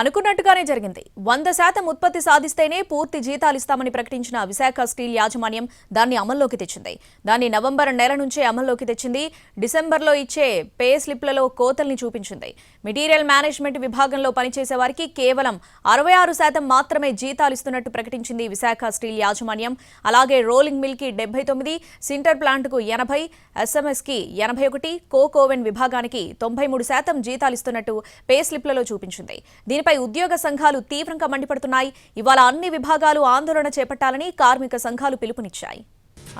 అనుకున్నట్టుగానే జరిగింది. వంద శాతం ఉత్పత్తి సాధిస్తేనే పూర్తి జీతాలు ఇస్తామని ప్రకటించిన విశాఖ స్టీల్ యాజమాన్యం దాన్ని అమల్లోకి తెచ్చింది. దాన్ని నవంబర్ నెల నుంచే అమల్లోకి తెచ్చింది. డిసెంబర్లో ఇచ్చే పే స్లిప్లలో కోతల్ని చూపించింది. మెటీరియల్ మేనేజ్మెంట్ విభాగంలో పనిచేసే వారికి కేవలం అరవై ఆరు శాతం మాత్రమే జీతాలు ఇస్తున్నట్టు ప్రకటించింది విశాఖ స్టీల్ యాజమాన్యం. అలాగే రోలింగ్ మిల్కి డెబ్బై తొమ్మిది సింటర్ ప్లాంట్కు ఎనభై ఎస్ఎంఎస్కి ఎనభై ఒకటి కోకోవెన్ విభాగానికి తొంభై మూడు శాతం జీతాలు ఇస్తున్నట్టు పే స్లిప్లలో చూపించింది. దీని దీనిపై ఉద్యోగ సంఘాలు తీవ్రంగా మండిపడుతున్నాయి. ఇవాళ అన్ని విభాగాలు ఆందోళన చేపట్టాలని కార్మిక సంఘాలు పిలుపునిచ్చాయి.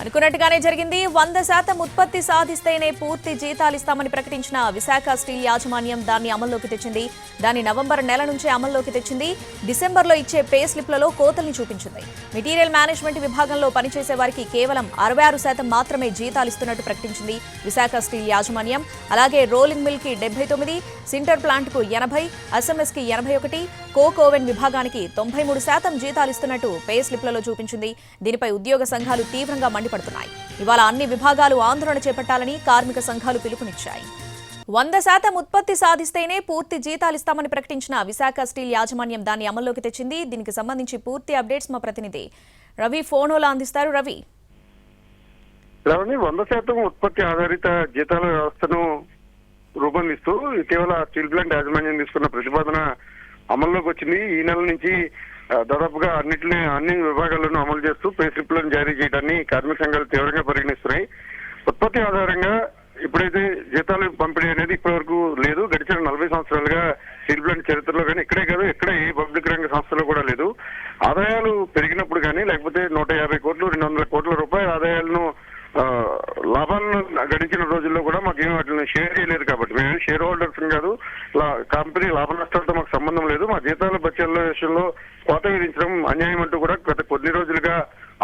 అనుకున్నట్టుగానే జరిగింది. వంద శాతం ఉత్పత్తి సాధిస్తేనే పూర్తి జీతాలు ఇస్తామని ప్రకటించిన విశాఖ స్టీల్ యాజమాన్యం దాన్ని అమల్లోకి తెచ్చింది. దాన్ని నవంబర్ నెల నుంచే అమల్లోకి తెచ్చింది. డిసెంబర్లో ఇచ్చే పే స్లిప్లలో కోతల్ని చూపించింది. మెటీరియల్ మేనేజ్మెంట్ విభాగంలో పనిచేసే వారికి కేవలం అరవై ఆరు శాతం మాత్రమే జీతాలు ఇస్తున్నట్టు ప్రకటించింది విశాఖ స్టీల్ యాజమాన్యం. అలాగే రోలింగ్ మిల్కి డెబ్బై తొమ్మిది సింటర్ ప్లాంట్కు ఎనభై ఎస్ఎంఎస్కి ఎనభై ఒకటి కోకోవెన్ విభాగానికి తొంభై మూడు శాతం జీతాలు ఇస్తున్నట్టు పే స్లిప్లలో చూపించింది. దీనిపై ఉద్యోగ సంఘాలు తీవ్రంగా మండిపడుతున్నాయి. ఇవాళ అన్ని విభాగాలు ఆందోళన చేపట్టాలని కార్మిక సంఘాలు పిలుపునిచ్చాయి. వంద శాతం ఉత్పత్తి సాధిస్తేనే పూర్తి జీతాలిస్తామని ప్రకటించిన విశాఖ స్టీల్ యాజమాన్యం దాన్ని అమల్లోకి తెచ్చింది. దీనికి సంబంధించి పూర్తి అప్డేట్స్ మా ప్రతినిధి రవి ఫోనోలా అందిస్తారు. రవి. వంద శాతం ఉత్పత్తి ఆధారిత జీతాల వ్యవస్థను రూపొందిస్తూ ఇటీవల స్టీల్ ప్లాంట్ యాజమాన్యం తీసుకున్న ప్రతిపాదన అమల్లోకి వచ్చింది. ఈ నెల నుంచి దాదాపుగా అన్నింటిని అన్ని విభాగాలను అమలు చేస్తూ పే స్లిప్లను జారీ చేయడాన్ని కార్మిక సంఘాలు తీవ్రంగా పరిగణిస్తున్నాయి. ఉత్పత్తి ఆధారంగా ఇప్పుడైతే జీతాలు పంపిణీ అనేది ఇప్పటి వరకు లేదు. గడిచిన నలభై సంవత్సరాలుగా స్టీల్ ప్లాంట్ చరిత్రలో కానీ ఇక్కడే కాదు ఎక్కడ ఏ పబ్లిక్ రంగ సంస్థలో కూడా లేదు. ఆదాయాలు పెరిగినప్పుడు కానీ లేకపోతే నూట యాభై కోట్లు రెండు వందల కోట్ల రూపాయల ఆదాయాలను ఆ, లాభాలను గడించిన రోజుల్లో కూడా మాకు ఏం వాటిని షేర్ చేయలేదు కాబట్టి మేము షేర్ హోల్డర్స్ కాదు లా- కంపెనీ లాభ నష్టాలతో మాకు సంబంధం లేదు. మా జీతాల బత్యాల విషయంలో కోత విధించడం అన్యాయం అంటూ కూడా గత కొద్ది రోజులుగా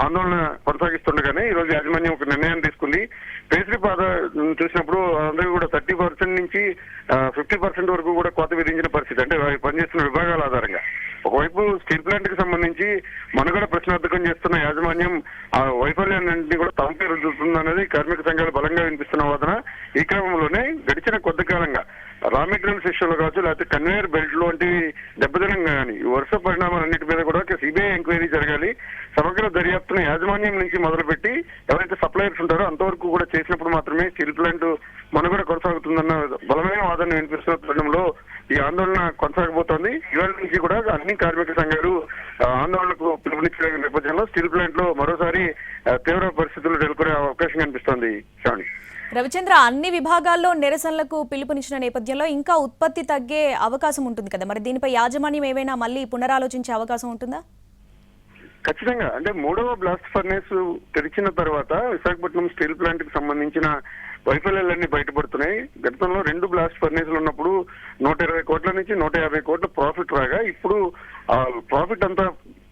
ఆందోళన కొనసాగిస్తుండగానే ఈ రోజు యాజమాన్యం ఒక నిర్ణయం తీసుకుంది. పేసరి పాద చూసినప్పుడు అందరికీ కూడా థర్టీ పర్సెంట్ నుంచి ఫిఫ్టీ పర్సెంట్ వరకు కూడా కోత విధించిన పరిస్థితి. అంటే పనిచేస్తున్న విభాగాల ఆధారంగా. ఒకవైపు స్టీల్ ప్లాంట్కి సంబంధించి మనుగడ ప్రశ్నార్థకం చేస్తున్న యాజమాన్యం ఆ వైఫల్యాన్ని కూడా తమకే రుద్దుతుందనేది కార్మిక సంఘాలు బలంగా వినిపిస్తున్న వాదన. ఈ క్రమంలోనే గడిచిన కొద్ది కాలంగా రా మెటీరియల్స్ విషయంలో కావచ్చు లేకపోతే కన్వేయర్ బెల్ట్ వంటి దెబ్బతినం కానీ ఈ వరుస పరిణామాలన్నిటి మీద కూడా సిబిఐ ఎంక్వైరీ జరగాలి. సమగ్ర దర్యాప్తును యాజమాన్యం నుంచి మొదలుపెట్టి ఎవరైతే సప్లయర్స్ ఉంటారో అంతవరకు కూడా చేసినప్పుడు మాత్రమే స్టీల్ ప్లాంట్ మనుగడ కొనసాగుతుందన్న బలమైన వాదన వినిపిస్తున్న తరుణంలో ఈ ఆందోళన కొనసాగబోతోంది. ఇవాళ నుంచి కూడా అన్ని కార్మిక సంఘాలు ఆందోళనకు పిలుపునిచ్చిన నేపథ్యంలో స్టీల్ ప్లాంట్లో మరోసారి తీవ్ర పరిస్థితులు నెలకొనే అవకాశం కనిపిస్తోంది శ్రావణి రవిచంద్ర అన్ని విభాగాల్లో నిరసనలకు పిలుపునిచ్చిన నేపథ్యంలో ఇంకా ఉత్పత్తి తగ్గే అవకాశం ఉంటుంది కదా. మరి దీనిపై యాజమాన్యం ఏమైనా మళ్ళీ పునరాలోచించే అవకాశం ఉంటుందా? ఖచ్చితంగా. అంటే మూడవ బ్లాస్ట్ ఫర్నేస్ తెరిచిన తర్వాత విశాఖపట్నం స్టీల్ ప్లాంట్కి సంబంధించిన వైఫల్యాలన్నీ బయటపడుతున్నాయి. గతంలో రెండు బ్లాస్ట్ ఫర్నేసులు ఉన్నప్పుడు నూట ఇరవై కోట్ల నుంచి నూట యాభై కోట్ల ప్రాఫిట్ రాగా ఇప్పుడు ఆ ప్రాఫిట్ అంతా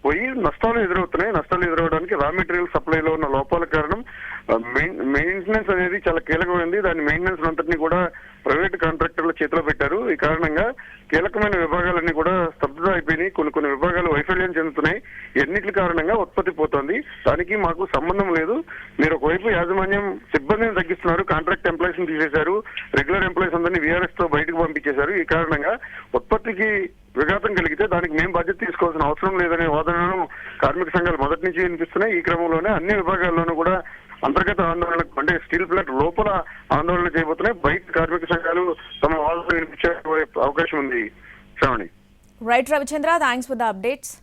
పోయి నష్టాలు ఎదురవుతున్నాయి. నష్టాలు ఎదురవడానికి రా మెటీరియల్ సప్లైలో ఉన్న లోపాల కారణం మెయింటెనెన్స్ అనేది చాలా కీలకమైనది. దాని మెయింటెనెన్స్ అంతటిని కూడా ప్రైవేట్ కాంట్రాక్టర్ల చేతిలో పెట్టారు. ఈ కారణంగా కీలకమైన విభాగాలన్నీ కూడా స్తబ్దత అయిపోయినాయి. కొన్ని కొన్ని విభాగాలు వైఫల్యం చెందుతున్నాయి. ఎన్నిటి కారణంగా ఉత్పత్తి పోతోంది. దానికి మాకు సంబంధం లేదు. మీరు ఒకవైపు యాజమాన్యం సిబ్బందిని తగ్గిస్తున్నారు. కాంట్రాక్ట్ ఎంప్లాయీస్ని తీసేశారు. రెగ్యులర్ ఎంప్లాయీస్ అందరినీ విఆర్ఎస్తో బయటకు పంపించేశారు. ఈ కారణంగా ఉత్పత్తికి విఘాతం కలిగితే దానికి మేము బాధ్యత తీసుకోవాల్సిన అవసరం లేదనే వాదనను కార్మిక సంఘాలు మొదటి నుంచి వినిపిస్తున్నాయి. ఈ క్రమంలోనే అన్ని విభాగాల్లోనూ కూడా అంతర్గత ఆందోళనకు అంటే స్టీల్ ప్లాంట్ లోపల ఆందోళన చేయబోతున్నాయి. బయట కార్మిక సంఘాలు తమ వాళ్ళు వినిపించే అవకాశం ఉంది. Shravani. Right Ravichandra thanks for the updates